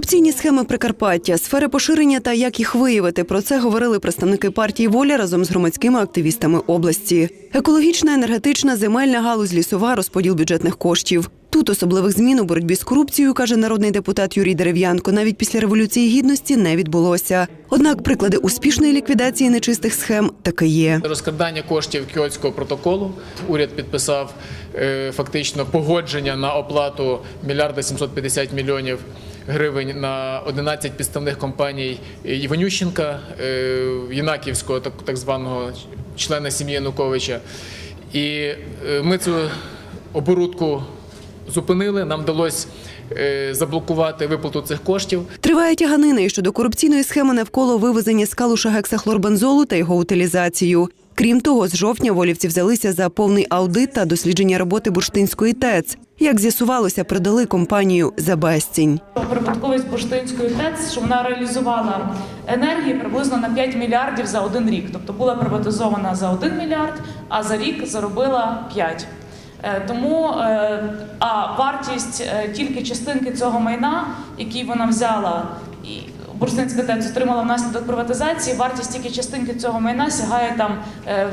Корупційні схеми Прикарпаття, сфери поширення та як їх виявити. Про це говорили представники партії Воля разом з громадськими активістами області. Екологічна, енергетична, земельна галузь, лісова, розподіл бюджетних коштів. Тут особливих змін у боротьбі з корупцією, каже народний депутат Юрій Дерев'янко, навіть після революції гідності не відбулося. Однак приклади успішної ліквідації нечистих схем таки є. Розкрадання коштів Кіотського протоколу. Уряд підписав е, фактично погодження на оплату мільярда 750 мільйонів гривень на 11 підставних компаній Іванющенка, е, Єнаківського, так, так званого члена сім'ї Януковича. І е, ми цю оборудку зупинили. Нам вдалося е, заблокувати виплату цих коштів. Триває тяганина і щодо корупційної схеми навколо вивезення з калуша гексахлорбензолу та його утилізацію. Крім того, з жовтня волівці взялися за повний аудит та дослідження роботи бурштинської ТЕЦ. Як з'ясувалося, продали компанію за безцінь. Прибутковість Бурштинської ТЕЦ, що вона реалізувала енергії приблизно на 5 мільярдів за один рік. Тобто була приватизована за 1 мільярд, а за рік заробила 5. Е, Тому е, а вартість е, тільки частинки цього майна, який вона взяла, і Бурштинська ТЕЦ отримала внаслідок приватизації. Вартість тільки частинки цього майна сягає там е,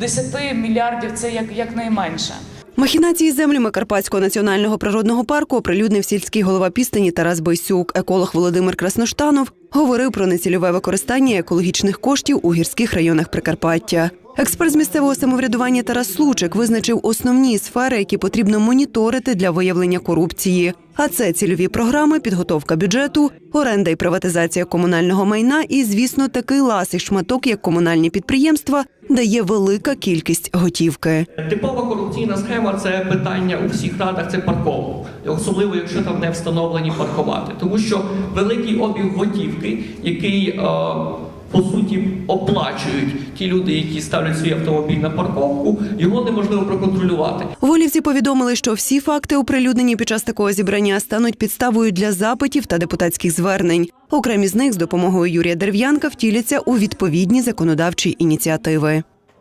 10 мільярдів. Це як, як найменше. Махінації землями Карпатського національного природного парку оприлюднив сільський голова пістині Тарас Бойсюк. Еколог Володимир Красноштанов говорив про нецільове використання екологічних коштів у гірських районах Прикарпаття. Експерт з місцевого самоврядування Тарас Случик визначив основні сфери, які потрібно моніторити для виявлення корупції. А це цільові програми, підготовка бюджету, оренда і приватизація комунального майна і, звісно, такий ласий шматок, як комунальні підприємства, де є велика кількість готівки. Типова корупційна схема це питання у всіх радах, це парковок, особливо якщо там не встановлені паркувати, тому що великий обіг готівки, який е, по суті оплачують ті люди, які ставлять свій автомобіль на парковку, його неможливо проконтролювати. Волівці повідомили, що всі факти, оприлюднені під час такого зібрання, стануть підставою для запитів та депутатських звернень. Окремі з них з допомогою Юрія Дерв'янка втіляться у відповідні законодавчі ініціативи.